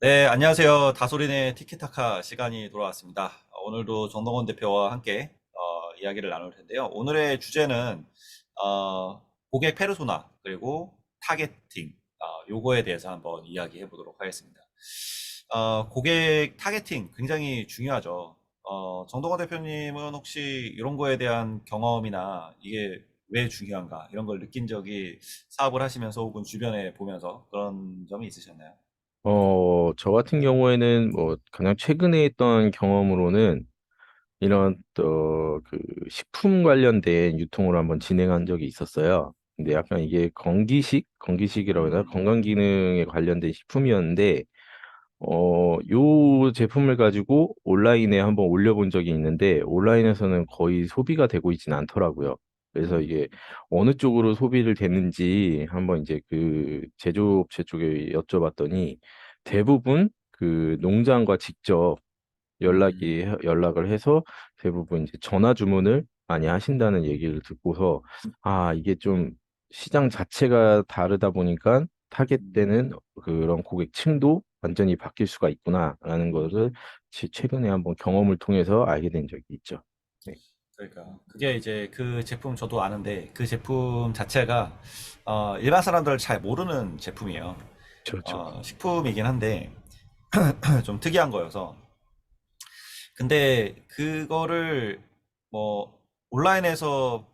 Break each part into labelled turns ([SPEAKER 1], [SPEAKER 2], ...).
[SPEAKER 1] 네, 안녕하세요. 다솔인의 티키타카 시간이 돌아왔습니다. 어, 오늘도 정동원 대표와 함께 어, 이야기를 나눌 텐데요. 오늘의 주제는 어, 고객 페르소나 그리고 타겟팅 어, 요거에 대해서 한번 이야기해 보도록 하겠습니다. 어, 고객 타겟팅 굉장히 중요하죠. 어, 정동원 대표님은 혹시 이런 거에 대한 경험이나 이게 왜 중요한가 이런 걸 느낀 적이 사업을 하시면서 혹은 주변에 보면서 그런 점이 있으셨나요?
[SPEAKER 2] 어, 저 같은 경우에는 뭐 가장 최근에 했던 경험으로는 이런 또 그 식품 관련된 유통을 한번 진행한 적이 있었어요. 근데 약간 이게 건기식, 건기식이라고 해야 되나?
[SPEAKER 1] 음,
[SPEAKER 2] 건강 기능에 관련된 식품이었는데 어, 요 제품을 가지고 온라인에 한번 올려 본 적이 있는데 온라인에서는 거의 소비가 되고 있지는 않더라고요. 그래서
[SPEAKER 1] 음,
[SPEAKER 2] 이게 어느 쪽으로 소비를 됐는지 한번 이제 그 제조업체 쪽에 여쭤봤더니 대부분 그 농장과 직접
[SPEAKER 1] 음.
[SPEAKER 2] 연락이 연락을 해서 대부분 이제 전화 주문을 많이 하신다는 얘기를 듣고서 아 이게 좀 시장 자체가 다르다 보니까
[SPEAKER 1] 음,
[SPEAKER 2] 타겟되는 그런 고객층도 완전히 바뀔 수가 있구나라는 것을 치- 최근에 한번 경험을 통해서 알게 된 적이 있죠. 네,
[SPEAKER 1] 그러니까 그게 이제 그 제품 저도 아는데 그 제품 자체가 어, 일반 사람들 잘 모르는 제품이에요.
[SPEAKER 2] 그렇죠.
[SPEAKER 1] 어, 식품이긴 한데 좀 특이한 거여서. 근데 그거를 뭐 온라인에서는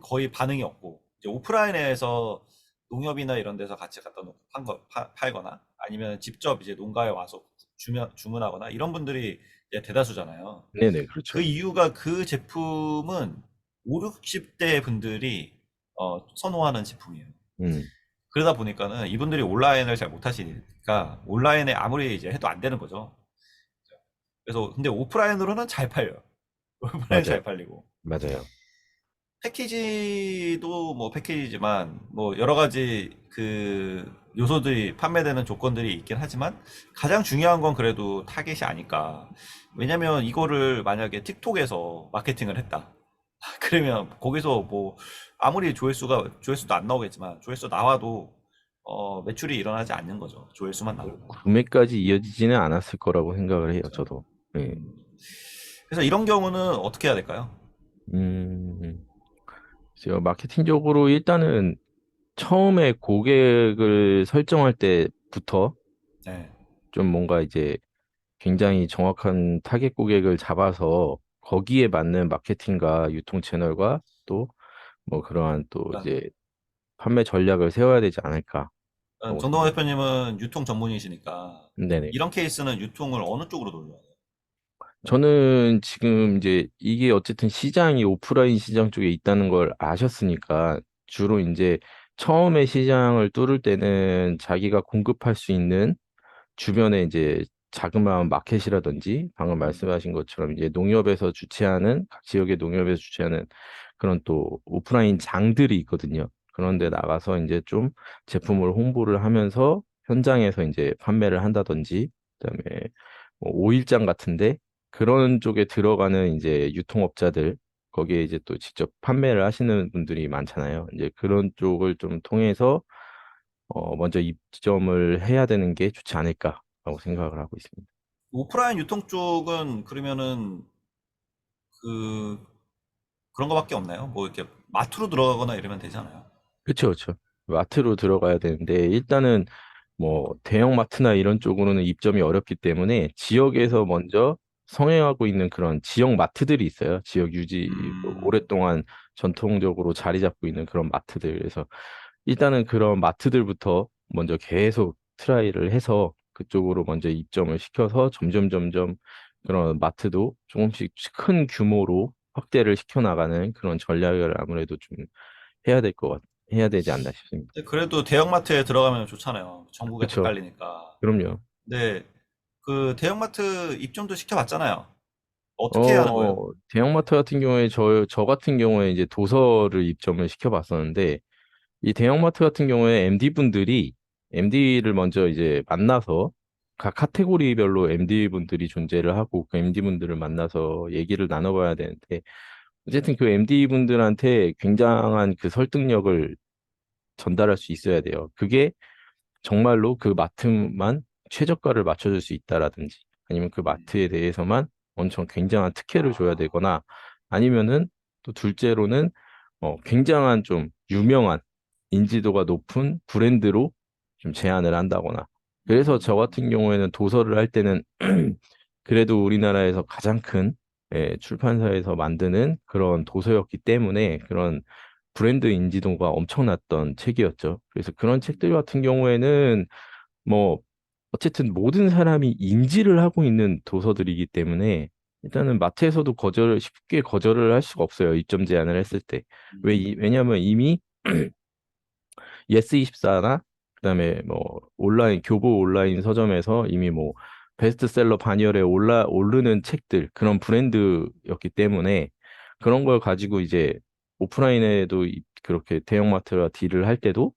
[SPEAKER 1] 거의 반응이 없고 이제 오프라인에서 농협이나 이런 데서 같이 갖다 놓고 판 거, 파- 팔거나 아니면 직접 이제 농가에 와서 주면, 주문하거나 이런 분들이 이제 대다수잖아요.
[SPEAKER 2] 네네,
[SPEAKER 1] 그
[SPEAKER 2] 그렇죠.
[SPEAKER 1] 이유가 그 제품은 5, 60대 분들이 어, 선호하는 제품이에요.
[SPEAKER 2] 음,
[SPEAKER 1] 그러다 보니까는 이분들이 온라인을 잘 못하시니까 온라인에 아무리 이제 해도 안 되는 거죠. 그래서 근데 오프라인으로는 잘 팔려요. 오프라인 잘 팔리고.
[SPEAKER 2] 맞아요.
[SPEAKER 1] 패키지도 뭐 패키지지만 뭐 여러 가지 그 요소들이 판매되는 조건들이 있긴 하지만 가장 중요한 건 그래도 타겟이 아닐까. 왜냐면 이거를 만약에 틱톡에서 마케팅을 했다. 그러면 거기서 뭐 아무리 조회수가 조회수도 안 나오겠지만 조회수 나와도 어 매출이 일어나지 않는 거죠. 조회수만 나오고.
[SPEAKER 2] 구매까지 이어지지는 않았을 거라고 생각을 해요,
[SPEAKER 1] 그렇죠.
[SPEAKER 2] 저도. 네.
[SPEAKER 1] 음. 그래서 이런 경우는 어떻게 해야 될까요?
[SPEAKER 2] 음, 제가 마케팅적으로 일단은 처음에 고객을 설정할 때부터
[SPEAKER 1] 네.
[SPEAKER 2] 좀 뭔가 이제 굉장히 정확한 타겟 고객을 잡아서 거기에 맞는 마케팅과 유통 채널과 또 뭐 그러한 또
[SPEAKER 1] 그러니까
[SPEAKER 2] 이제 판매 전략을 세워야 되지
[SPEAKER 1] 어, 정동원
[SPEAKER 2] 생각.
[SPEAKER 1] 대표님은 유통 전문이시니까
[SPEAKER 2] 네네.
[SPEAKER 1] 이런 케이스는 유통을 어느 쪽으로 돌려야 돼요?
[SPEAKER 2] 저는 지금 이제 이게 어쨌든 시장이 오프라인 시장 쪽에 있다는 걸 아셨으니까 주로 이제 처음에 시장을 뚫을 때는 자기가 공급할 수 있는 주변에 이제 자그마한 마켓이라든지 방금
[SPEAKER 1] 음,
[SPEAKER 2] 말씀하신 것처럼 이제 농협에서 주최하는 각 지역의 농협에서 주최하는 그런 또 오프라인 장들이 있거든요. 그런 데 나가서 이제 좀 제품을 홍보를 하면서 현장에서 이제 판매를 한다든지 그다음에 뭐 오일장 같은데 그런 쪽에 들어가는 이제 유통업자들 거기에 이제 또 직접 판매를 하시는 분들이 많잖아요. 이제 그런 쪽을 좀 통해서 어 먼저 입점을 해야 되는 게 좋지 않을까라고 생각을 하고 있습니다.
[SPEAKER 1] 오프라인 유통 쪽은 그러면은 그 그런 거밖에 없나요? 뭐 이렇게 마트로 들어가거나 이러면 되잖아요.
[SPEAKER 2] 그렇죠, 그렇죠. 마트로 들어가야 되는데 일단은 뭐 대형 마트나 이런 쪽으로는 입점이 어렵기 때문에 지역에서 먼저 성행하고 있는 그런 지역 마트들이 있어요. 지역 유지 뭐
[SPEAKER 1] 음,
[SPEAKER 2] 오랫동안 전통적으로 자리 잡고 있는 그런 마트들. 그래서 일단은 그런 마트들부터 먼저 계속 트라이를 해서 그쪽으로 먼저 입점을 시켜서 점점 점점 그런 마트도 조금씩 큰 규모로 확대를 시켜 나가는 그런 전략을 아무래도 좀 해야 될 것 같, 해야 되지 않나 싶습니다.
[SPEAKER 1] 근데 그래도 대형마트에 들어가면 좋잖아요.
[SPEAKER 2] 그렇죠.
[SPEAKER 1] 헷갈리니까.
[SPEAKER 2] 그럼요.
[SPEAKER 1] 근데 그 대형마트 입점도 시켜봤잖아요. 어떻게 하는 거예요?
[SPEAKER 2] 어, 대형마트 같은 경우에 저, 저 같은 경우에 이제 도서를 입점을 시켜봤었는데 이 대형마트 같은 경우에 MD분들이 MD를 먼저 이제 만나서 각 카테고리별로 MD분들이 존재를 하고 그 MD분들을 만나서 얘기를 나눠봐야 되는데 어쨌든 그 MD분들한테 굉장한 그 설득력을 전달할 수 있어야 돼요. 그게 정말로 그 마트만 최저가를 맞춰줄 수 있다라든지 아니면 그 마트에 대해서만 엄청 굉장한 특혜를 줘야 되거나 아니면은 또 둘째로는 어, 굉장한 좀 유명한 인지도가 높은 브랜드로 좀 제안을 한다거나 그래서 저 같은 경우에는 도서를 할 때는 그래도 우리나라에서 가장 큰 예, 출판사에서 만드는 그런 도서였기 때문에 그런 브랜드 인지도가 엄청났던 책이었죠. 그래서 그런 책들 같은 경우에는 뭐 어쨌든 모든 사람이 인지를 하고 있는 도서들이기 때문에 일단은 마트에서도 거절을 쉽게 거절을 할 수가 없어요. 입점 제한을 했을 때. 왜, 이- 왜냐하면 이미 예스24나 그다음에 뭐 온라인 교보 온라인 서점에서 이미 뭐 베스트셀러 반열에 올라 오르는 책들 그런 브랜드였기 때문에 그런 걸 가지고 이제 오프라인에도 이- 그렇게 대형마트와 딜을 할 때도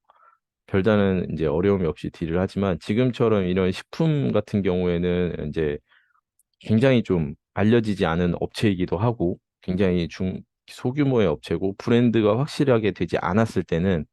[SPEAKER 2] 별다른 이제 어려움이 없이 딜을 하지만 지금처럼 이런 식품 같은 경우에는 이제 굉장히 좀 알려지지 않은 업체이기도 하고 굉장히 중 소규모의 업체고 브랜드가 확실하게 되지 않았을 때는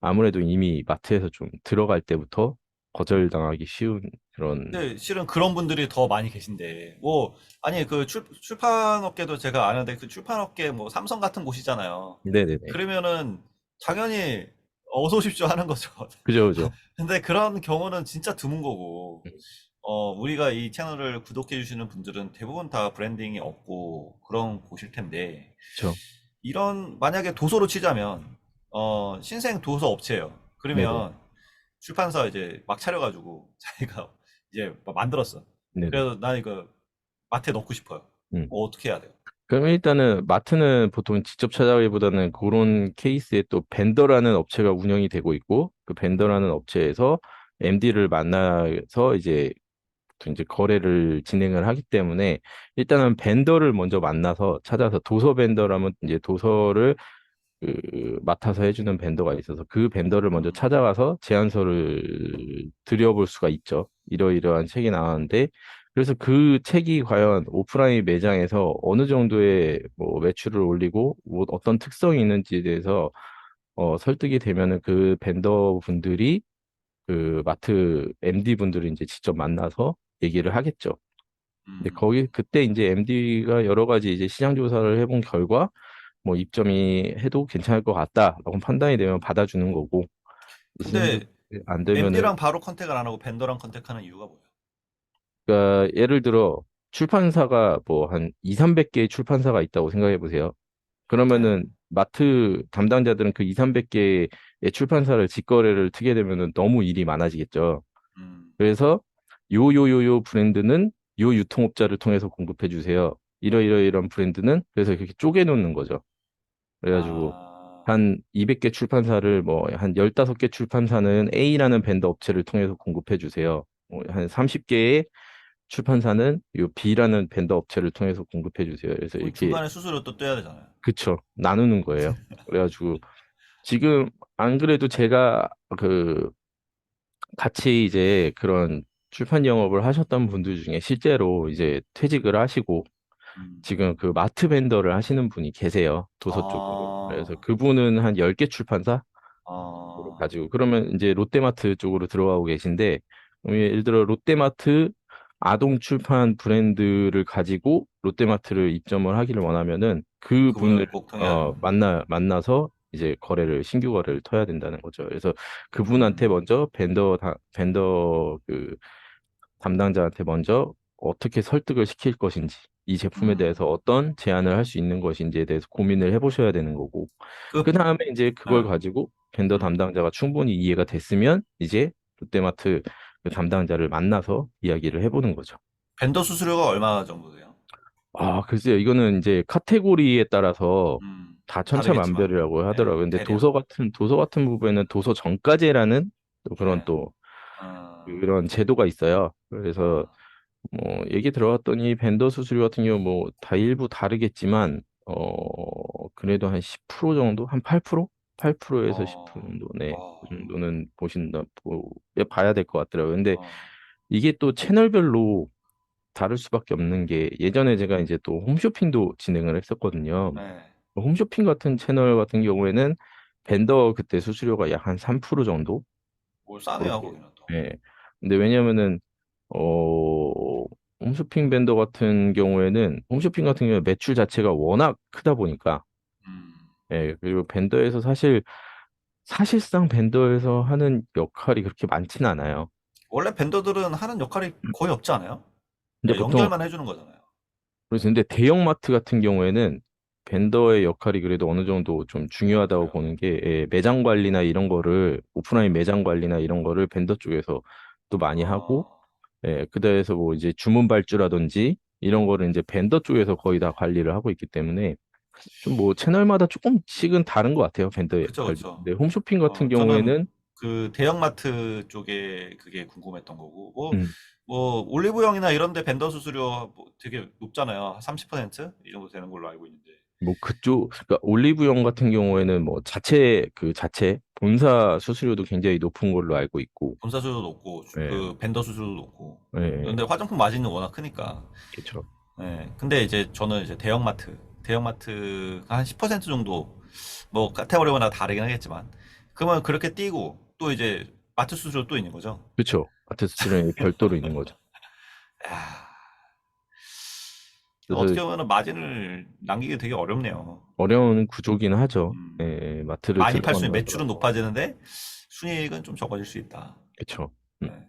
[SPEAKER 2] 아무래도 이미 마트에서 좀 들어갈 때부터 거절당하기 쉬운 그런
[SPEAKER 1] 근데 실은 그런 분들이 더 많이 계신데 뭐 아니 그 출, 출판업계도 제가 아는데 그 출판업계 뭐 삼성 같은 곳이잖아요.
[SPEAKER 2] 네네네
[SPEAKER 1] 그러면은 당연히 어서 오십시오 하는 거죠.
[SPEAKER 2] 그죠 그죠
[SPEAKER 1] 근데 그런 경우는 진짜 드문 거고
[SPEAKER 2] 음.
[SPEAKER 1] 어 우리가 이 채널을 구독해 주시는 분들은 대부분 다 브랜딩이 없고 그런 곳일 텐데
[SPEAKER 2] 그렇죠
[SPEAKER 1] 이런 만약에 도서로 치자면 어 신생 도서 업체예요.
[SPEAKER 2] 네네
[SPEAKER 1] 그러면 출판사 이제 막 차려가지고 자기가 이제 막 만들었어.
[SPEAKER 2] 네네
[SPEAKER 1] 그래서 나 이거 마트에 넣고 싶어요.
[SPEAKER 2] 음.
[SPEAKER 1] 어, 어떻게 해야 돼요?
[SPEAKER 2] 그럼 일단은 마트는 보통 직접 찾아가기보다는 그런 케이스에 또 벤더라는 업체가 운영이 되고 있고 그 벤더라는 업체에서 MD를 만나서 이제 보통 이제 거래를 진행을 하기 때문에 일단은 벤더를 먼저 만나서 찾아서 도서 벤더라면 이제 도서를 그 맡아서 해주는 벤더가 있어서 그 벤더를 먼저
[SPEAKER 1] 음,
[SPEAKER 2] 찾아가서 제안서를 드려볼 수가 있죠. 이러이러한 책이 나왔는데 그래서 그 책이 과연 오프라인 매장에서 어느 정도의 뭐 매출을 올리고 뭐 어떤 특성이 있는지에 대해서 어, 설득이 되면은 그 벤더 분들이 그 마트 MD 분들을 이제 직접 만나서 얘기를 하겠죠. 근데
[SPEAKER 1] 음.
[SPEAKER 2] 거기 그때 이제 MD가 여러 가지 이제 시장 조사를 해본 결과 뭐 입점이 해도 괜찮을 것 같다라고 판단이 되면 받아주는 거고
[SPEAKER 1] 근데
[SPEAKER 2] 안 되면은
[SPEAKER 1] MD랑 바로 컨택을 안 하고 벤더랑 컨택하는 이유가 뭐예요?
[SPEAKER 2] 그러니까 예를 들어 출판사가 뭐 한 2, 300개의 출판사가 있다고 생각해 보세요.
[SPEAKER 1] 네.
[SPEAKER 2] 그러면은 마트 담당자들은 그 2, 300개의 출판사를 직거래를 트게 되면은 너무 일이 많아지겠죠.
[SPEAKER 1] 음,
[SPEAKER 2] 그래서 요 요 요 요 브랜드는 요 유통업자를 통해서 공급해 주세요. 이러이러 이런 브랜드는 그래서 그렇게 쪼개 놓는 거죠. 그래가지고
[SPEAKER 1] 아,
[SPEAKER 2] 한 200개 출판사를 뭐 한 15개 출판사는 A라는 벤더 업체를 통해서 공급해 주세요. 뭐 한 30개의 출판사는 요 B라는 벤더 업체를 통해서 공급해 주세요. 그래서
[SPEAKER 1] 그럼
[SPEAKER 2] 이렇게
[SPEAKER 1] 중간에 수수료 또 떼야 되잖아요.
[SPEAKER 2] 그쵸 나누는 거예요. 그래가지고 지금 안 그래도 제가 그 같이 이제 그런 출판 영업을 하셨던 분들 중에 실제로 이제 퇴직을 하시고
[SPEAKER 1] 음.
[SPEAKER 2] 지금 그 마트 벤더를 하시는 분이 계세요. 도서 쪽으로. 그래서
[SPEAKER 1] 아,
[SPEAKER 2] 그분은 한 10개 출판사
[SPEAKER 1] 아,
[SPEAKER 2] 가지고 그러면 이제 롯데마트 쪽으로 들어가고 계신데 예를 들어 롯데마트 아동 출판 브랜드를 가지고 롯데마트를 입점을 하기를 원하면은 그 분을
[SPEAKER 1] 꼭 통해야
[SPEAKER 2] 어. 만나 만나서 이제 거래를 신규 거래를 터야 된다는 거죠. 그래서 그분한테
[SPEAKER 1] 음,
[SPEAKER 2] 먼저 벤더 다, 벤더 그 담당자한테 먼저 어떻게 설득을 시킬 것인지 이 제품에 대해서
[SPEAKER 1] 음.
[SPEAKER 2] 어떤 제안을 할 수 있는 것인지에 대해서 고민을 해보셔야 되는 거고 그
[SPEAKER 1] 그,
[SPEAKER 2] 다음에 이제 그걸
[SPEAKER 1] 네.
[SPEAKER 2] 가지고 벤더
[SPEAKER 1] 음.
[SPEAKER 2] 담당자가 충분히 이해가 됐으면 이제 롯데마트 그 담당자를 만나서 이야기를 해보는 거죠.
[SPEAKER 1] 벤더 수수료가 얼마 정도 돼요?
[SPEAKER 2] 아, 글쎄요. 이거는 이제 카테고리에 따라서
[SPEAKER 1] 음,
[SPEAKER 2] 다
[SPEAKER 1] 다르겠지만,
[SPEAKER 2] 천차만별이라고
[SPEAKER 1] 네,
[SPEAKER 2] 하더라고요. 근데
[SPEAKER 1] 대략.
[SPEAKER 2] 도서 같은 도서 같은 부분에는 도서 정가제라는 또 그런
[SPEAKER 1] 네.
[SPEAKER 2] 또
[SPEAKER 1] 아,
[SPEAKER 2] 그런 제도가 있어요. 그래서
[SPEAKER 1] 아,
[SPEAKER 2] 뭐 얘기 들어봤더니 벤더 수수료 같은 경우 뭐 다 일부 다르겠지만 어 그래도 한 10% 정도, 한 8%? 8%에서 10%
[SPEAKER 1] 어,
[SPEAKER 2] 정도, 네,
[SPEAKER 1] 어,
[SPEAKER 2] 그 정도는 보신다, 보, 봐야 될 것 같더라고요. 근데
[SPEAKER 1] 어,
[SPEAKER 2] 이게 또 채널별로 다를 수밖에 없는 게 예전에 제가 이제 또 홈쇼핑도 진행을 했었거든요.
[SPEAKER 1] 네.
[SPEAKER 2] 홈쇼핑 같은 채널 같은 경우에는 벤더 그때 수수료가 약 한 3% 정도?
[SPEAKER 1] 뭘 싸네요. 거기는 또.
[SPEAKER 2] 예. 근데 왜냐면은 어, 홈쇼핑 벤더 같은 경우에는 홈쇼핑 같은 경우에 매출 자체가 워낙 크다 보니까
[SPEAKER 1] 음,
[SPEAKER 2] 예, 그리고 벤더에서 사실 사실상 벤더에서 하는 역할이 그렇게 많진 않아요.
[SPEAKER 1] 원래 벤더들은 하는 역할이 거의 없지 않아요?
[SPEAKER 2] 근데
[SPEAKER 1] 그냥
[SPEAKER 2] 보통
[SPEAKER 1] 연결만 해주는 거잖아요.
[SPEAKER 2] 그래서 근데 대형마트 같은 경우에는 벤더의 역할이 그래도 어느 정도 좀 중요하다고
[SPEAKER 1] 그래요.
[SPEAKER 2] 보는 게 예, 매장 관리나 이런 거를 오프라인 매장 관리나 이런 거를 벤더 쪽에서 또 많이 하고
[SPEAKER 1] 어,
[SPEAKER 2] 예, 그다음에서 뭐 이제 주문 발주라든지 이런 거를 이제 벤더 쪽에서 거의 다 관리를 하고 있기 때문에 좀 뭐 채널마다 조금씩은 다른 것 같아요, 벤더의
[SPEAKER 1] 그쵸. 그쵸.
[SPEAKER 2] 근데 홈쇼핑 같은
[SPEAKER 1] 어, 저는
[SPEAKER 2] 경우에는
[SPEAKER 1] 그 대형마트 쪽에 그게 궁금했던 거고, 뭐,
[SPEAKER 2] 음,
[SPEAKER 1] 뭐, 올리브영이나 이런 데 벤더 수수료 뭐 되게 높잖아요. 30%이 정도 되는 걸로 알고 있는데.
[SPEAKER 2] 뭐 그쪽 그러니까 올리브영 같은 경우에는 뭐 자체 그 자체 본사 수수료도 굉장히 높은 걸로 알고 있고
[SPEAKER 1] 본사 수수료도 높고, 주-
[SPEAKER 2] 예,
[SPEAKER 1] 그 벤더 수수료도 높고.
[SPEAKER 2] 예,
[SPEAKER 1] 근데 화장품 마진은 워낙 크니까.
[SPEAKER 2] 그렇죠.
[SPEAKER 1] 예. 근데 이제 저는 이제 대형마트, 대형마트가 한 10% 정도, 뭐, 카테고리마다 다르긴 하겠지만, 그러면 그렇게 띄고, 또 이제 마트 수수료 또 있는 거죠.
[SPEAKER 2] 그렇죠. 아트 수수료는 별도로 있는 거죠.
[SPEAKER 1] 야,
[SPEAKER 2] 그래서
[SPEAKER 1] 어떻게 보면 마진을 남기기 되게 어렵네요.
[SPEAKER 2] 어려운 구조긴 하죠.
[SPEAKER 1] 음.
[SPEAKER 2] 예, 마트를
[SPEAKER 1] 많이 팔 수 있는 매출은. 높아지는데 순이익은 좀 적어질 수 있다.
[SPEAKER 2] 그렇죠. 음.
[SPEAKER 1] 네.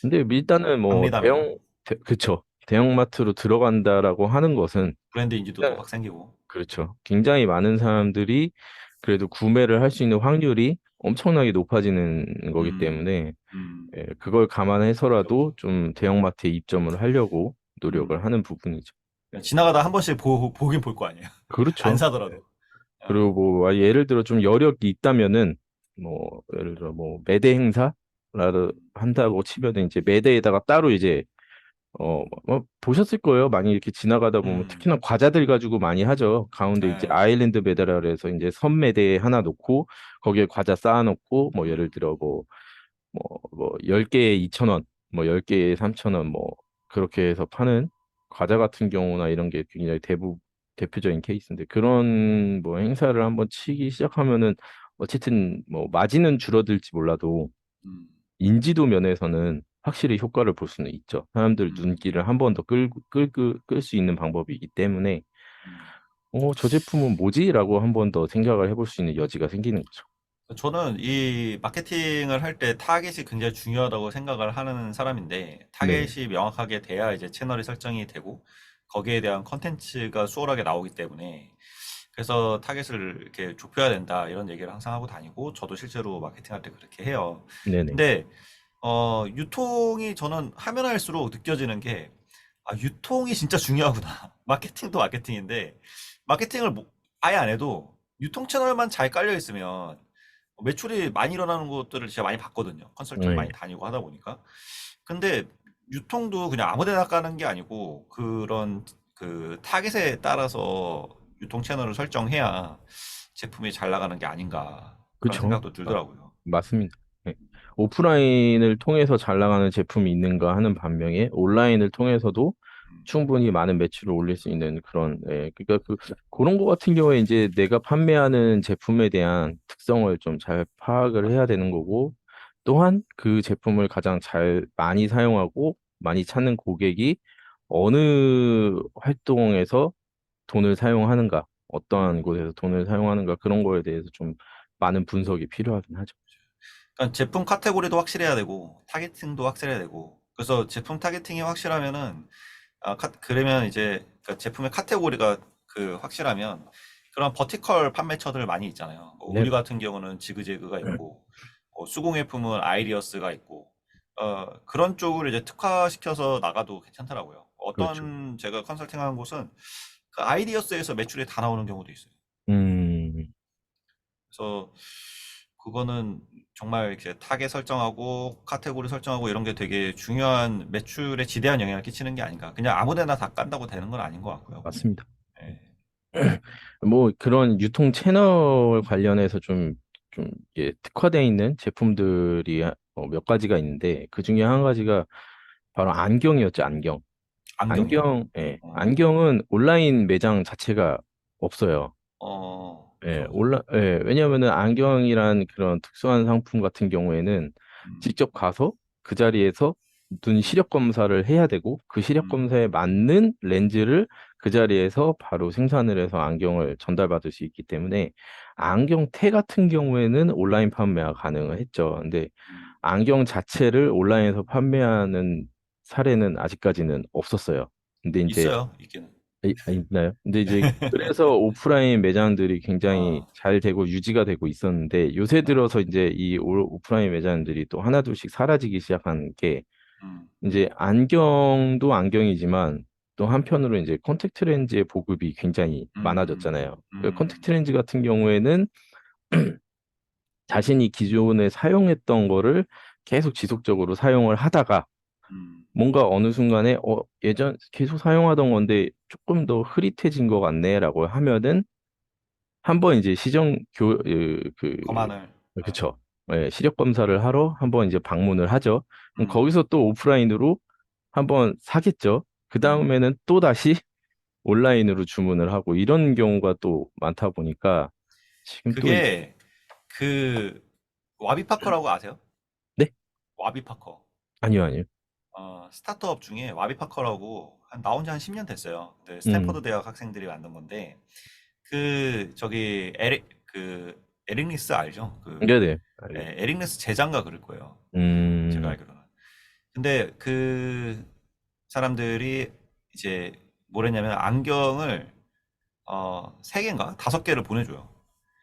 [SPEAKER 2] 근데 일단은 뭐
[SPEAKER 1] 박리담이다.
[SPEAKER 2] 대형 대, 그쵸. 대형마트로 들어간다라고 하는 것은
[SPEAKER 1] 브랜드 인지도도 확 생기고.
[SPEAKER 2] 그렇죠. 굉장히 많은 사람들이 그래도 구매를 할 수 있는 확률이 엄청나게 높아지는 거기
[SPEAKER 1] 음,
[SPEAKER 2] 때문에
[SPEAKER 1] 음,
[SPEAKER 2] 예, 그걸 감안해서라도 좀 대형마트에 입점을 하려고 노력을
[SPEAKER 1] 음.
[SPEAKER 2] 하는 부분이죠.
[SPEAKER 1] 그냥 지나가다 한 번씩 보, 보긴 볼 거 아니에요. 안
[SPEAKER 2] 그렇죠.
[SPEAKER 1] 사더라도. 어,
[SPEAKER 2] 그리고 뭐 예를 들어 좀 여력이 있다면은 뭐 예를 들어 뭐 매대 행사라도 한다고 치면은 이제 매대에다가 따로 이제 어, 뭐, 보셨을 거예요. 많이 이렇게 지나가다 보면
[SPEAKER 1] 음,
[SPEAKER 2] 특히나 과자들 가지고 많이 하죠. 가운데 이제
[SPEAKER 1] 네.
[SPEAKER 2] 아일랜드 배달이라 그래서 이제 선매대에 하나 놓고 거기에 과자 쌓아 놓고 뭐 예를 들어 뭐 뭐, 뭐 10개에 2,000원, 뭐 10개에 3,000원 뭐 그렇게 해서 파는 과자 같은 경우나 이런 게 굉장히 대부 대표적인 케이스인데 그런 뭐 행사를 한번 치기 시작하면은 어쨌든 뭐 마진은 줄어들지 몰라도
[SPEAKER 1] 음,
[SPEAKER 2] 인지도 면에서는 확실히 효과를 볼 수는 있죠. 사람들
[SPEAKER 1] 음,
[SPEAKER 2] 눈길을 한 번 더 끌, 끌, 끌, 끌 수 있는 방법이기 때문에,
[SPEAKER 1] 음.
[SPEAKER 2] 어, 저 제품은 뭐지? 라고 한 번 더 생각을 해볼 수 있는 여지가 생기는 거죠.
[SPEAKER 1] 저는 이 마케팅을 할 때 타겟이 굉장히 중요하다고 생각을 하는 사람인데,
[SPEAKER 2] 네네.
[SPEAKER 1] 타겟이 명확하게 돼야 이제 채널이 설정이 되고, 거기에 대한 컨텐츠가 수월하게 나오기 때문에, 그래서 타겟을 이렇게 좁혀야 된다, 이런 얘기를 항상 하고 다니고, 저도 실제로 마케팅할 때 그렇게 해요.
[SPEAKER 2] 네네.
[SPEAKER 1] 근데, 어, 유통이 저는 하면 할수록 느껴지는 게, 아, 유통이 진짜 중요하구나. 마케팅도 마케팅인데, 마케팅을 뭐- 아예 안 해도 유통 채널만 잘 깔려 있으면 매출이 많이 일어나는 것들을 제가 많이 봤거든요. 컨설팅
[SPEAKER 2] 네.
[SPEAKER 1] 많이 다니고 하다 보니까. 근데 유통도 그냥 아무 데나 까는 게 아니고 그런 그 타겟에 따라서 유통 채널을 설정해야 제품이 잘 나가는 게 아닌가 그런
[SPEAKER 2] 그쵸.
[SPEAKER 1] 생각도
[SPEAKER 2] 아,
[SPEAKER 1] 들더라고요.
[SPEAKER 2] 맞습니다. 네. 오프라인을 통해서 잘 나가는 제품이 있는가 하는 반면에 온라인을 통해서도
[SPEAKER 1] 음,
[SPEAKER 2] 충분히 많은 매출을 올릴 수 있는 그런, 예, 그러니까 그, 그런 거 같은 경우에 이제 내가 판매하는 제품에 대한 특성을 좀 잘 파악을 해야 되는 거고, 또한 그 제품을 가장 잘 많이 사용하고 많이 찾는 고객이 어느 활동에서 돈을 사용하는가, 어떠한
[SPEAKER 1] 음.
[SPEAKER 2] 곳에서 돈을 사용하는가, 그런 거에 대해서 좀 많은 분석이 필요하긴 하죠.
[SPEAKER 1] 그러니까 제품 카테고리도 확실해야 되고 타겟팅도 확실해야 되고 그래서 제품 타겟팅이 확실하면은 아, 카- 그러면 이제 그 제품의 카테고리가 그 확실하면 그런 버티컬 판매처들 많이 있잖아요. 뭐
[SPEAKER 2] 네.
[SPEAKER 1] 우리 같은 경우는 지그재그가 있고 어, 수공예품은 아이리어스가 있고 어, 그런 쪽을 이제 특화시켜서 나가도 괜찮더라고요.
[SPEAKER 2] 그렇죠.
[SPEAKER 1] 어떤 제가 컨설팅한 곳은 그 아이디어스에서 매출이 다 나오는 경우도 있어요.
[SPEAKER 2] 음,
[SPEAKER 1] 그래서 그거는 정말 이렇게 타겟 설정하고 카테고리 설정하고 이런 게 되게 중요한 매출에 지대한 영향을 끼치는 게 아닌가. 그냥 아무 데나 다 깐다고 되는 건 아닌 것 같고요.
[SPEAKER 2] 맞습니다.
[SPEAKER 1] 예.
[SPEAKER 2] 뭐 그런 유통 채널 관련해서 좀, 좀 이게 특화되어 있는 제품들이 어, 몇 가지가 있는데 그 중에 한 가지가 바로 안경이었죠, 안경.
[SPEAKER 1] 안경이요?
[SPEAKER 2] 안경, 예,
[SPEAKER 1] 어,
[SPEAKER 2] 안경은 온라인 매장 자체가 없어요.
[SPEAKER 1] 어,
[SPEAKER 2] 예,
[SPEAKER 1] 그죠, 그죠.
[SPEAKER 2] 온라, 예, 왜냐하면은 안경이란 그런 특수한 상품 같은 경우에는
[SPEAKER 1] 음,
[SPEAKER 2] 직접 가서 그 자리에서 눈 시력 검사를 해야 되고 그 시력
[SPEAKER 1] 음.
[SPEAKER 2] 검사에 맞는 렌즈를 그 자리에서 바로 생산을 해서 안경을 전달받을 수 있기 때문에 안경테 같은 경우에는 온라인 판매가 가능을 했죠. 근데
[SPEAKER 1] 음.
[SPEAKER 2] 안경 자체를 온라인에서 판매하는 사례는 아직까지는 없었어요. 근데 이제
[SPEAKER 1] 있어요, 있기는.
[SPEAKER 2] 이- 아, 있나요? 근데 이제 그래서 오프라인 매장들이 굉장히
[SPEAKER 1] 어.
[SPEAKER 2] 잘 되고 유지가 되고 있었는데 요새 들어서 이제 이 오- 오프라인 매장들이 또 하나둘씩 사라지기 시작한 게
[SPEAKER 1] 음.
[SPEAKER 2] 이제 안경도 안경이지만 또 한편으로 이제 컨택트 렌즈의 보급이 굉장히
[SPEAKER 1] 음,
[SPEAKER 2] 많아졌잖아요. 그
[SPEAKER 1] 음.
[SPEAKER 2] 컨택트 렌즈 같은 경우에는 자신이 기존에 사용했던 거를 계속 지속적으로 사용을 하다가
[SPEAKER 1] 음.
[SPEAKER 2] 뭔가 어느 순간에 어 예전 계속 사용하던 건데 조금 더 흐릿해진 것 같네라고 하면은 한번 이제 시정 교그
[SPEAKER 1] 검안을.
[SPEAKER 2] 그쵸 예, 시력 검사를 하러 한번 이제 방문을 하죠. 그럼
[SPEAKER 1] 음.
[SPEAKER 2] 거기서 또 오프라인으로 한번 사겠죠. 그 다음에는 또 다시 온라인으로 주문을 하고 이런 경우가 또 많다 보니까 지금 또
[SPEAKER 1] 그게 그 와비파커라고 아세요?
[SPEAKER 2] 네?
[SPEAKER 1] 와비파커.
[SPEAKER 2] 아니요 아니요.
[SPEAKER 1] 어, 스타트업 중에 와비파커라고 한 나온 지 한 10년 됐어요. 네, 스탠퍼드 대학 학생들이 만든 건데 그 저기 에릭 그 에릭 리스 알죠? 그
[SPEAKER 2] 네네.
[SPEAKER 1] 네, 에릭 리스 제자인가 그럴 거예요.
[SPEAKER 2] 음.
[SPEAKER 1] 제가 알기로는. 근데 그 사람들이 이제 뭐랬냐면 안경을 어, 세 개인가 다섯 개를 보내줘요.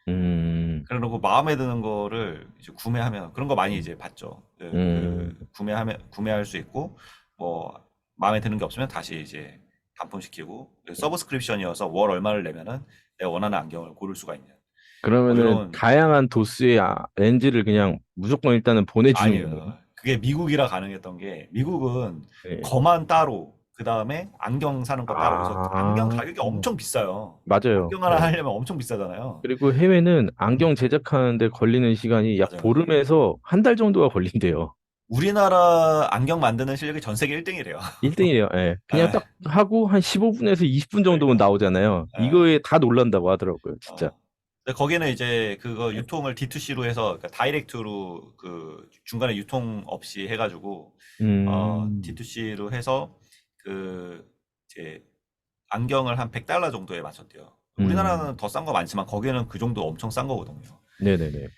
[SPEAKER 2] 음.
[SPEAKER 1] 그래놓고 마음에 드는 거를 이제 구매하면 그런 거 많이 이제 봤죠. 그,
[SPEAKER 2] 음.
[SPEAKER 1] 그 구매하면 구매할 수 있고 뭐 마음에 드는 게 없으면 다시 이제 반품시키고 서브스크립션이어서 월 얼마를 내면은 내가 원하는 안경을 고를 수가 있는.
[SPEAKER 2] 그러면은
[SPEAKER 1] 뭐 이런-
[SPEAKER 2] 다양한 도수의 아- 렌즈를 그냥 무조건 일단은 보내주는 거예요.
[SPEAKER 1] 그게 미국이라 가능했던 게 미국은
[SPEAKER 2] 네.
[SPEAKER 1] 거만 따로 그 다음에 안경 사는 거 따로 그래서
[SPEAKER 2] 아.
[SPEAKER 1] 안경 가격이 엄청 비싸요.
[SPEAKER 2] 맞아요.
[SPEAKER 1] 안경 하나
[SPEAKER 2] 네.
[SPEAKER 1] 하려면 엄청 비싸잖아요.
[SPEAKER 2] 그리고 해외는 안경 제작하는데 걸리는 시간이 약
[SPEAKER 1] 맞아요.
[SPEAKER 2] 보름에서 한 달 정도가 걸린대요.
[SPEAKER 1] 우리나라 안경 만드는 실력이 전 세계 1등이래요.
[SPEAKER 2] 1등이에요. 예. 그냥
[SPEAKER 1] 네.
[SPEAKER 2] 딱 하고 한 15분에서 20분 정도면
[SPEAKER 1] 그러니까.
[SPEAKER 2] 나오잖아요.
[SPEAKER 1] 네.
[SPEAKER 2] 이거에 다 놀란다고 하더라고요. 진짜.
[SPEAKER 1] 어. 근데 거기는 이제 그거 유통을 D2C로 해서 그러니까 다이렉트로 그 중간에 유통 없이 해가지고
[SPEAKER 2] 음.
[SPEAKER 1] 어, D2C로 해서 그 이제 안경을 한 100달러 정도에 맞췄대요.
[SPEAKER 2] 음.
[SPEAKER 1] 우리나라는 더 싼 거 많지만 거기는 그 정도 엄청 싼 거거든요.
[SPEAKER 2] 네네네.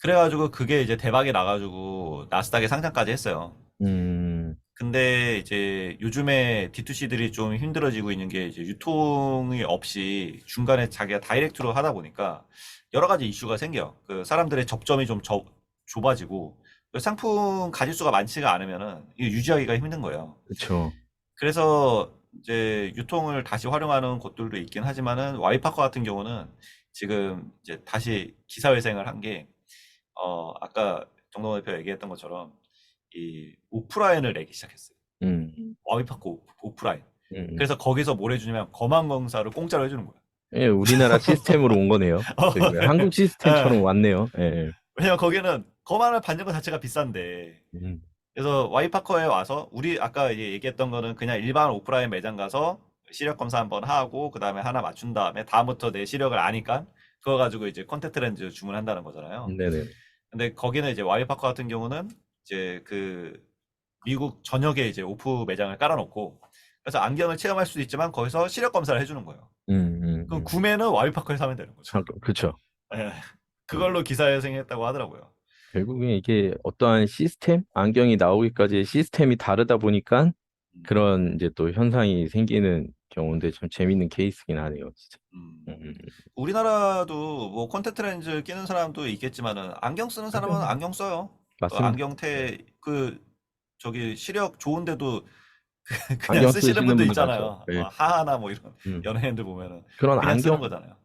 [SPEAKER 1] 그래가지고 그게 이제 대박이 나가지고 나스닥에 상장까지 했어요.
[SPEAKER 2] 음.
[SPEAKER 1] 근데 이제 요즘에 D2C들이 좀 힘들어지고 있는 게 이제 유통이 없이 중간에 자기가 다이렉트로 하다 보니까 여러 가지 이슈가 생겨요. 그 사람들의 접점이 좀 좁- 좁아지고 그 상품 가질 수가 많지가 않으면은 이게 유지하기가 힘든 거예요.
[SPEAKER 2] 그쵸.
[SPEAKER 1] 그래서 이제 유통을 다시 활용하는 곳들도 있긴 하지만은 와이파커 같은 경우는 지금 이제 다시 기사회생을 한 게 어, 아까 정동 대표 얘기했던 것처럼 이 오프라인을 내기 시작했어요.
[SPEAKER 2] 음.
[SPEAKER 1] 와이파커 오- 오프라인.
[SPEAKER 2] 음.
[SPEAKER 1] 그래서 거기서 뭘 해주냐면 검안 검사를 공짜로 해주는 거야.
[SPEAKER 2] 예, 우리나라 시스템으로 온 거네요. 저희가 한국 시스템처럼 왔네요. 예.
[SPEAKER 1] 왜냐면 거기는 검안을 받는 것 자체가 비싼데.
[SPEAKER 2] 음.
[SPEAKER 1] 그래서 와이파커에 와서 우리 아까 이제 얘기했던 거는 그냥 일반 오프라인 매장 가서 시력 검사 한번 하고 그 다음에 하나 맞춘 다음에 다음부터 내 시력을 아니까 그거 가지고 이제 컨택트 렌즈 주문한다는 거잖아요.
[SPEAKER 2] 네네.
[SPEAKER 1] 근데 거기는 이제 와이파커 같은 경우는 이제 그 미국 전역에 이제 오프 매장을 깔아놓고 그래서 안경을 체험할 수도 있지만 거기서 시력 검사를 해주는 거예요.
[SPEAKER 2] 음, 음,
[SPEAKER 1] 그럼
[SPEAKER 2] 음.
[SPEAKER 1] 구매는 와이파커에서 하면 되는 거죠.
[SPEAKER 2] 아.
[SPEAKER 1] 예. 그걸로 기사회생했다고 하더라고요.
[SPEAKER 2] 결국엔 이게 어떠한 시스템, 안경이 나오기까지의 시스템이 다르다 보니까 그런 이제 또 현상이 생기는 경우인데 참 재밌는 케이스긴 하네요, 진짜.
[SPEAKER 1] 음.
[SPEAKER 2] 음,
[SPEAKER 1] 우리나라도 뭐 콘택트 렌즈 끼는 사람도 있겠지만은 안경 쓰는 사람은
[SPEAKER 2] 안경.
[SPEAKER 1] 안경 써요. 그
[SPEAKER 2] 맞습니다.
[SPEAKER 1] 안경테 그 저기 시력 좋은데도 그- 그냥
[SPEAKER 2] 안경
[SPEAKER 1] 쓰시는
[SPEAKER 2] 쓰시는
[SPEAKER 1] 분들
[SPEAKER 2] 분들
[SPEAKER 1] 있잖아요.
[SPEAKER 2] 많죠. 네.
[SPEAKER 1] 어, 하하나 뭐 이런
[SPEAKER 2] 음.
[SPEAKER 1] 연예인들 보면은
[SPEAKER 2] 그런
[SPEAKER 1] 그냥 쓰는
[SPEAKER 2] 안경,
[SPEAKER 1] 거잖아요.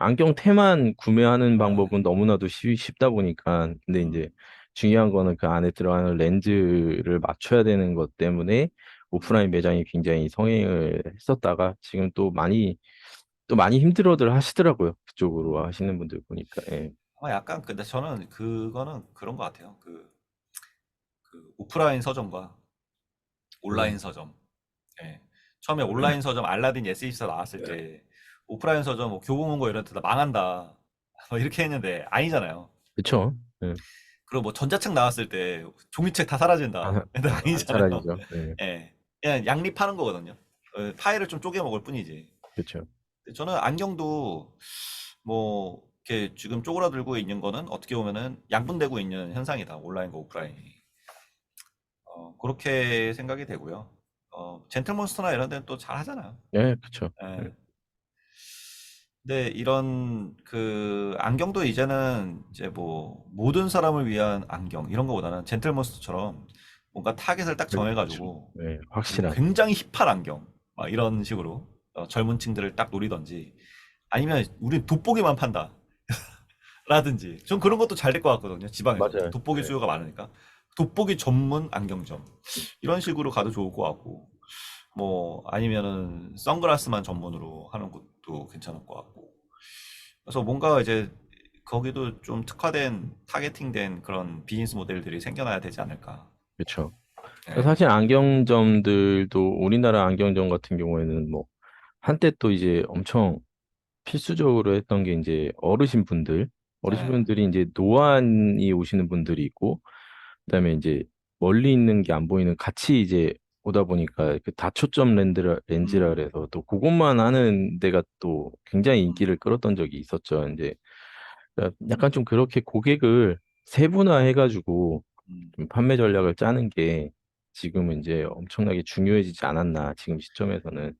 [SPEAKER 2] 안경 테만 구매하는
[SPEAKER 1] 네.
[SPEAKER 2] 방법은 너무나도 쉽, 쉽다 보니까 근데
[SPEAKER 1] 음.
[SPEAKER 2] 이제 중요한 거는 그 안에 들어가는 렌즈를 맞춰야 되는 것 때문에 오프라인 매장이 굉장히 성행을 했었다가 지금 또 많이 또 많이 힘들어들 하시더라고요. 그쪽으로 하시는 분들 보니까. 예.
[SPEAKER 1] 아마 약간 근데 저는 그거는 그런 것 같아요. 그, 그 오프라인 서점과 온라인
[SPEAKER 2] 음.
[SPEAKER 1] 서점. 예. 처음에 온라인 서점 알라딘 예스24 나왔을 때 오프라인 서점 뭐 교보문고 이런 데다 망한다. 뭐 이렇게 했는데 아니잖아요.
[SPEAKER 2] 그쵸? 예.
[SPEAKER 1] 그리고 뭐 전자책 나왔을 때 종이책 다 사라진다.
[SPEAKER 2] 아,
[SPEAKER 1] 근데
[SPEAKER 2] 안
[SPEAKER 1] 아니잖아요.
[SPEAKER 2] 사라지죠. 네,
[SPEAKER 1] 예. 그냥 양립하는 거거든요. 어, 파일을 좀 쪼개 먹을 뿐이지.
[SPEAKER 2] 그렇죠.
[SPEAKER 1] 저는 안경도 뭐 이렇게 지금 쪼그라들고 있는 거는 어떻게 보면은 양분되고 있는 현상이다. 온라인과 오프라인이. 어, 그렇게 생각이 되고요. 어, 젠틀몬스터나 이런 데는 또 잘 하잖아요.
[SPEAKER 2] 예, 그렇죠.
[SPEAKER 1] 예.
[SPEAKER 2] 네.
[SPEAKER 1] 근데 이런 그 안경도 이제는 이제 뭐 모든 사람을 위한 안경 이런 거보다는 젠틀몬스터처럼 뭔가 타겟을 딱 정해가지고
[SPEAKER 2] 네,
[SPEAKER 1] 뭐
[SPEAKER 2] 확실한.
[SPEAKER 1] 굉장히 힙한 안경 막 이런 식으로 어, 젊은 층들을 딱 노리던지 아니면 우린 돋보기만 판다 라든지 전 그런 것도 잘 될 것 같거든요 지방에서
[SPEAKER 2] 맞아요.
[SPEAKER 1] 돋보기
[SPEAKER 2] 네.
[SPEAKER 1] 수요가 많으니까 돋보기 전문 안경점 이런 식으로 가도 좋을 것 같고 뭐 아니면은 선글라스만 전문으로 하는 것도 괜찮을 것 같고 그래서 뭔가 이제 거기도 좀 특화된 타겟팅된 그런 비즈니스 모델들이 생겨나야 되지 않을까
[SPEAKER 2] 그렇죠.
[SPEAKER 1] 예.
[SPEAKER 2] 사실 안경점들도 우리나라 안경점 같은 경우에는 뭐 한때 또 이제 엄청 필수적으로 했던 게 이제 어르신 분들, 어르신
[SPEAKER 1] 네.
[SPEAKER 2] 분들이 이제 노안이 오시는 분들이 있고, 그다음에 이제 멀리 있는 게 안 보이는 같이 이제 오다 보니까 그 다초점 렌즈라 렌즈라
[SPEAKER 1] 음.
[SPEAKER 2] 그래서 또 그것만 하는 데가 또 굉장히 인기를 끌었던 적이 있었죠. 이제 그러니까 약간 좀 그렇게 고객을 세분화해가지고
[SPEAKER 1] 음.
[SPEAKER 2] 좀 판매 전략을 짜는 게 지금은 이제 엄청나게 중요해지지 않았나 지금 시점에서는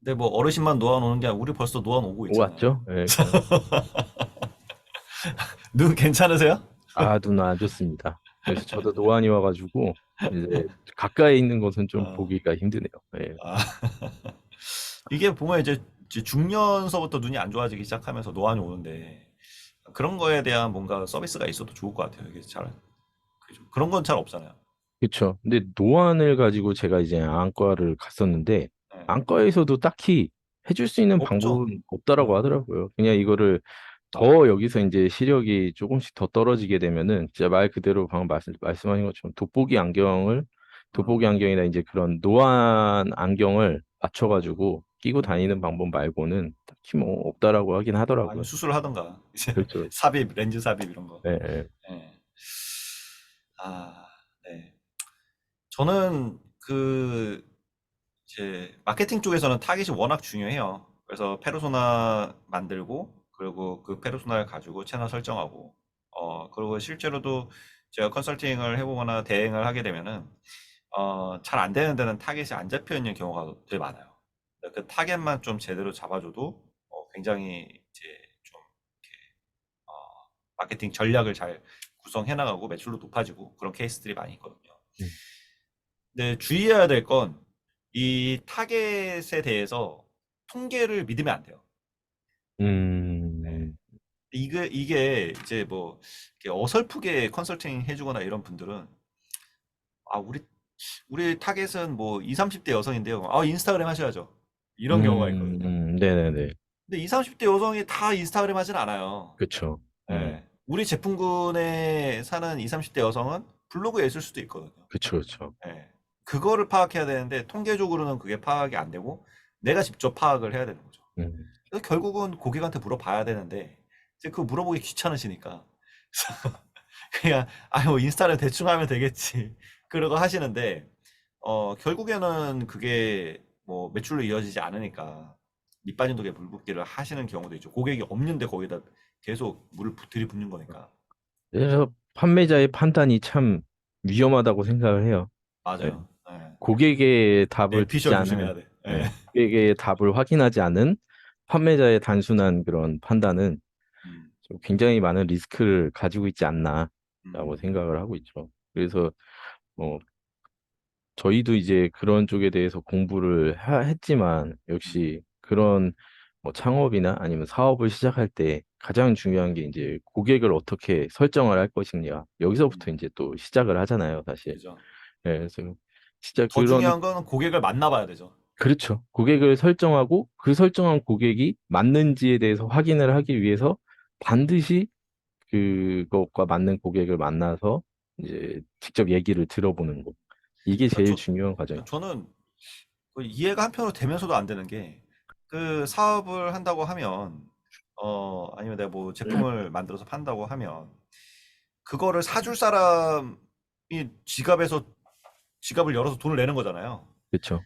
[SPEAKER 1] 근데 뭐 어르신만 오는 게 아니라 우리 벌써 오고 있잖아요.
[SPEAKER 2] 오왔죠? 예,
[SPEAKER 1] 눈 괜찮으세요?
[SPEAKER 2] 아, 눈 안 좋습니다. 그래서 저도 노안이 와가지고 이제 가까이 있는 것은 좀
[SPEAKER 1] 아.
[SPEAKER 2] 보기가 힘드네요. 예.
[SPEAKER 1] 아. 이게 보면 이제 이제 중년서부터 눈이 안 좋아지기 시작하면서 노안이 오는데 그런 거에 대한 뭔가 서비스가 있어도 좋을 것 같아요. 이게 잘 그죠? 그런 건 잘 없잖아요.
[SPEAKER 2] 그렇죠. 근데 노안을 가지고 제가 이제 안과를 갔었는데
[SPEAKER 1] 네.
[SPEAKER 2] 안과에서도 딱히 해줄 수 있는
[SPEAKER 1] 없죠.
[SPEAKER 2] 방법은 없다라고
[SPEAKER 1] 네.
[SPEAKER 2] 하더라고요. 그냥 이거를 더 여기서 이제 시력이 조금씩 더 떨어지게 되면은 진짜 말 그대로 방금 말씀, 말씀하신 것처럼 돋보기 안경을 돋보기
[SPEAKER 1] 음.
[SPEAKER 2] 안경이나 이제 그런 노안 안경을 맞춰 가지고 끼고 다니는 방법 말고는 딱히 뭐 없다라고 하긴 하더라고요.
[SPEAKER 1] 아니 수술을 하던가 이제
[SPEAKER 2] 그렇죠.
[SPEAKER 1] 삽입 렌즈 삽입 이런 거.
[SPEAKER 2] 네, 네.
[SPEAKER 1] 네. 아, 네. 저는 그 이제 마케팅 쪽에서는 타깃이 워낙 중요해요. 그래서 페르소나 만들고 그리고 그 페르소나를 가지고 채널 설정하고 어 그리고 실제로도 제가 컨설팅을 해보거나 대행을 하게 되면은 어 잘 안 되는 데는 타깃이 안 잡혀 있는 경우가 되게 많아요. 그 타겟만 좀 제대로 잡아줘도 어 굉장히 이제 좀 이렇게 어 마케팅 전략을 잘 구성해 나가고 매출도 높아지고 그런 케이스들이 많이 있거든요.
[SPEAKER 2] 음.
[SPEAKER 1] 근데 주의해야 될 건 이 타겟에 대해서 통계를 믿으면 안 돼요.
[SPEAKER 2] 음,
[SPEAKER 1] 이게 이게 이제 뭐 이렇게 어설프게 컨설팅 해주거나 이런 분들은 아 우리 우리 타겟은 뭐 20, 30대 여성인데요. 아 인스타그램 하셔야죠. 이런 경우가 있거든요.
[SPEAKER 2] 음, 네네네.
[SPEAKER 1] 근데 20, 30대 여성이 다 인스타그램 하진 않아요.
[SPEAKER 2] 그쵸.
[SPEAKER 1] 예.
[SPEAKER 2] 네.
[SPEAKER 1] 우리 제품군에 사는 20, 30대 여성은 블로그에 있을 수도 있거든요.
[SPEAKER 2] 그쵸, 그쵸.
[SPEAKER 1] 예. 그거를 파악해야 되는데 통계적으로는 그게 파악이 안 되고 내가 직접 파악을 해야 되는 거죠.
[SPEAKER 2] 음,
[SPEAKER 1] 그래서 결국은 고객한테 물어봐야 되는데 이제 그거 물어보기 귀찮으시니까 그냥 아유 인스타를 대충 하면 되겠지 그러고 하시는데 어 결국에는 그게 뭐 매출로 이어지지 않으니까 밑 빠진 독에 물 붓기를 하시는 경우도 있죠. 고객이 없는데 거기다 계속 물을 부- 들이붓는 거니까
[SPEAKER 2] 그래서 판매자의 판단이 참 위험하다고 생각을 해요.
[SPEAKER 1] 맞아요. 예.
[SPEAKER 2] 고객의 답을 듣지
[SPEAKER 1] 피셜 조심해야
[SPEAKER 2] 않은,
[SPEAKER 1] 돼.
[SPEAKER 2] 네,
[SPEAKER 1] 예.
[SPEAKER 2] 고객의 답을 확인하지 않은 판매자의 단순한 그런 판단은 굉장히 많은 리스크를 가지고 있지 않나라고
[SPEAKER 1] 음,
[SPEAKER 2] 생각을 하고 있죠. 그래서 뭐 저희도 이제 그런 쪽에 대해서 공부를 하- 했지만 역시 그런 뭐 창업이나 아니면 사업을 시작할 때 가장 중요한 게 이제 고객을 어떻게 설정을 할 것이냐. 여기서부터 이제 또 시작을 하잖아요, 사실.
[SPEAKER 1] 그죠.
[SPEAKER 2] 예, 그래서 진짜
[SPEAKER 1] 더
[SPEAKER 2] 그런
[SPEAKER 1] 중요한 건 고객을 만나봐야 되죠.
[SPEAKER 2] 그렇죠. 고객을 설정하고 그 설정한 고객이 맞는지에 대해서 확인을 하기 위해서 반드시 그것과 맞는 고객을 만나서 이제 직접 얘기를 들어보는 거. 이게
[SPEAKER 1] 그러니까
[SPEAKER 2] 제일
[SPEAKER 1] 저-
[SPEAKER 2] 중요한 과정이에요.
[SPEAKER 1] 저는 그 이해가 한편으로 되면서도 안 되는 게 그 사업을 한다고 하면 어 아니면 내가 뭐 제품을 만들어서 판다고 하면 그거를 사줄 사람이 지갑에서 지갑을 열어서 돈을 내는 거잖아요.
[SPEAKER 2] 그렇죠.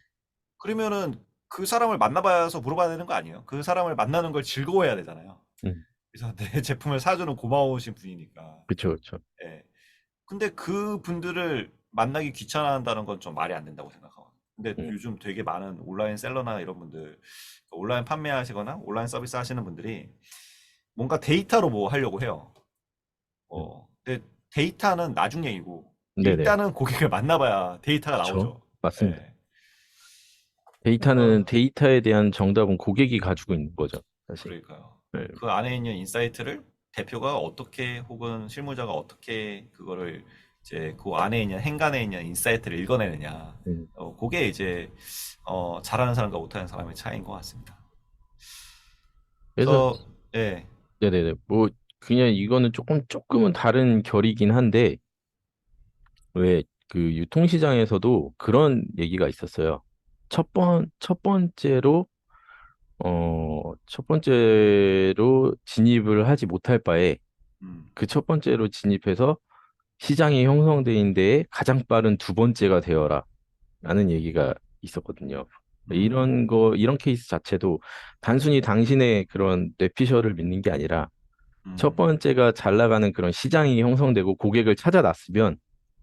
[SPEAKER 1] 그러면은 그 사람을 만나봐서 물어봐야 되는 거 아니에요? 그 사람을 만나는 걸 즐거워해야 되잖아요.
[SPEAKER 2] 음.
[SPEAKER 1] 그래서 내 제품을 사주는 고마우신 분이니까.
[SPEAKER 2] 그렇죠, 그렇죠.
[SPEAKER 1] 예. 근데 그 분들을 만나기 귀찮아한다는 건 좀 말이 안 된다고 생각하거든요. 근데
[SPEAKER 2] 음.
[SPEAKER 1] 요즘 되게 많은 온라인 셀러나 이런 분들, 온라인 판매하시거나 온라인 서비스 하시는 분들이 뭔가 데이터로 뭐 하려고 해요. 어, 근데 데이터는 나중 얘기고
[SPEAKER 2] 네네.
[SPEAKER 1] 일단은 고객을 만나봐야 데이터가
[SPEAKER 2] 그쵸.
[SPEAKER 1] 나오죠.
[SPEAKER 2] 맞습니다.
[SPEAKER 1] 예.
[SPEAKER 2] 데이터는
[SPEAKER 1] 어.
[SPEAKER 2] 데이터에 대한 정답은 고객이 가지고 있는 거죠. 사실.
[SPEAKER 1] 그러니까요.
[SPEAKER 2] 네.
[SPEAKER 1] 그 안에 있는 인사이트를 대표가 어떻게 혹은 실무자가 어떻게 그거를 이제 그 안에 있는 행간에 있는 인사이트를 읽어내느냐.
[SPEAKER 2] 음.
[SPEAKER 1] 어, 그게 이제 어, 잘하는 사람과 못하는 사람의 차이인 것 같습니다.
[SPEAKER 2] 그래서
[SPEAKER 1] 그래서 예,
[SPEAKER 2] 네네네. 뭐 그냥 이거는 조금 조금은 다른 결이긴 한데 왜 그 유통시장에서도 그런 얘기가 있었어요. 첫 번, 첫 번째로 어, 첫 번째로 진입을 하지 못할 바에
[SPEAKER 1] 음,
[SPEAKER 2] 그 첫 번째로 진입해서 시장이 형성된 데에 가장 빠른 두 번째가 되어라 라는 얘기가 있었거든요.
[SPEAKER 1] 음,
[SPEAKER 2] 이런 거, 이런 케이스 자체도 단순히 당신의 그런 뇌피셜을 믿는 게 아니라
[SPEAKER 1] 음,
[SPEAKER 2] 첫 번째가 잘 나가는 그런 시장이 형성되고 고객을 찾아놨으면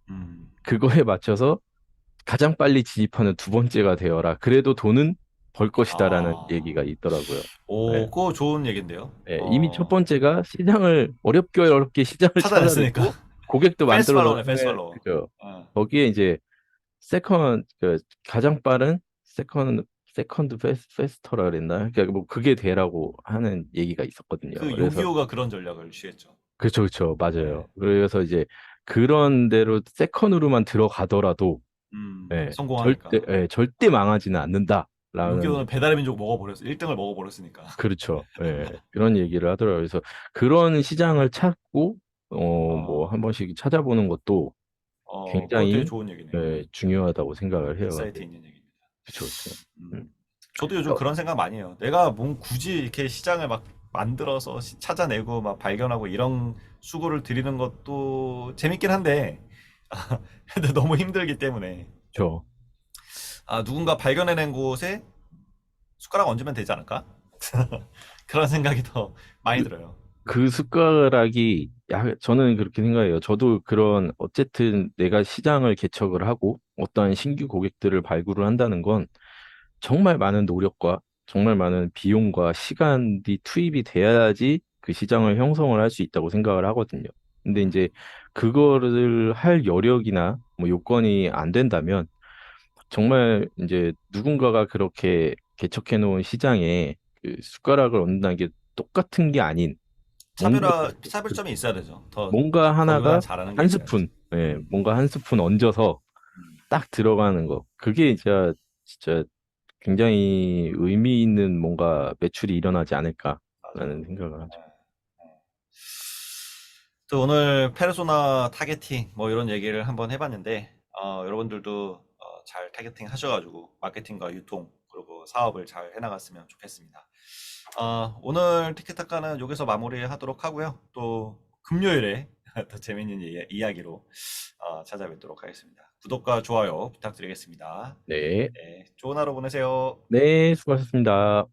[SPEAKER 1] 음.
[SPEAKER 2] 그거에 맞춰서 가장 빨리 진입하는 두 번째가 되어라. 그래도 돈은 벌 것이다라는
[SPEAKER 1] 아.
[SPEAKER 2] 얘기가 있더라고요.
[SPEAKER 1] 오,
[SPEAKER 2] 네.
[SPEAKER 1] 그거 좋은 얘기인데요.
[SPEAKER 2] 예,
[SPEAKER 1] 어,
[SPEAKER 2] 이미 첫 번째가 시장을 어렵게 어렵게 시장을
[SPEAKER 1] 찾아냈으니까.
[SPEAKER 2] 찾아냈고 고객도 만들어
[SPEAKER 1] 팔로우네, 패스트 팔로우.
[SPEAKER 2] 그죠.
[SPEAKER 1] 어,
[SPEAKER 2] 거기에 이제 세컨 그 가장 빠른 세컨 세컨드 페스, 페스터라 그랬나? 그러니까 뭐 그게 되라고 하는 얘기가 있었거든요.
[SPEAKER 1] 그
[SPEAKER 2] 그래서
[SPEAKER 1] 요기요가 그런 전략을 취했죠.
[SPEAKER 2] 그렇죠, 그렇죠, 맞아요.
[SPEAKER 1] 네.
[SPEAKER 2] 그래서 이제 그런 대로 세컨으로만 들어가더라도
[SPEAKER 1] 음,
[SPEAKER 2] 예,
[SPEAKER 1] 성공하니까.
[SPEAKER 2] 절대 예, 절대 망하지는 않는다 라는
[SPEAKER 1] 요기요는 배달의 민족 먹어버렸어. 1등을 먹어버렸으니까.
[SPEAKER 2] 그렇죠. 예, 그런 얘기를 하더라고요. 그래서 그런 시장을 찾고 어 뭐
[SPEAKER 1] 어.
[SPEAKER 2] 한 번씩 찾아보는 것도
[SPEAKER 1] 어, 그거
[SPEAKER 2] 굉장히,
[SPEAKER 1] 좋은 얘기네요.
[SPEAKER 2] 예, 중요하다고 생각을 해요.
[SPEAKER 1] 인사이트 있는 얘기입니다.
[SPEAKER 2] 그렇죠.
[SPEAKER 1] 음.
[SPEAKER 2] 음.
[SPEAKER 1] 저도 요즘
[SPEAKER 2] 어.
[SPEAKER 1] 그런 생각 많이 해요. 내가 뭔 굳이 이렇게 시장을 막 만들어서 시- 찾아내고 막 발견하고 이런 수고를 들이는 것도 재밌긴 한데, 근데 너무 힘들기 때문에
[SPEAKER 2] 그렇죠.
[SPEAKER 1] 아 누군가 발견해낸 곳에 숟가락 얹으면 되지 않을까? 그런 생각이 더 많이 들어요.
[SPEAKER 2] 그 숟가락이 야, 저는 그렇게 생각해요. 저도 그런 어쨌든 내가 시장을 개척을 하고 어떠한 신규 고객들을 발굴을 한다는 건 정말 많은 노력과 정말 많은 비용과 시간이 투입이 돼야지 그 시장을 형성을 할 수 있다고 생각을 하거든요. 근데 이제 그거를 할 여력이나 뭐 요건이 안 된다면 정말 이제 누군가가 그렇게 개척해 놓은 시장에 그 숟가락을 얹는다는 게 똑같은 게 아닌
[SPEAKER 1] 차별화
[SPEAKER 2] 뭔가-
[SPEAKER 1] 차별점이 있어야 되죠. 더
[SPEAKER 2] 뭔가 하나가
[SPEAKER 1] 잘하는 게
[SPEAKER 2] 한. 스푼, 예,
[SPEAKER 1] 음.
[SPEAKER 2] 뭔가 한 스푼 얹어서
[SPEAKER 1] 음.
[SPEAKER 2] 딱 들어가는 거. 그게 진짜, 진짜 굉장히 의미 있는 뭔가 매출이 일어나지 않을까라는. 생각을 하죠.
[SPEAKER 1] 네, 네. 또 오늘 페르소나 타겟팅 뭐 이런 얘기를 한번 해봤는데 어, 여러분들도 어, 잘 타겟팅 하셔가지고 마케팅과 유통 그리고 사업을 잘 해나갔으면 좋겠습니다. 어, 오늘 티켓타카는 여기서 마무리하도록 하고요. 또 금요일에 더 재밌는 이야- 이야기로 어, 찾아뵙도록 하겠습니다. 구독과 좋아요 부탁드리겠습니다.
[SPEAKER 2] 네.
[SPEAKER 1] 네, 좋은 하루 보내세요.
[SPEAKER 2] 네, 수고하셨습니다.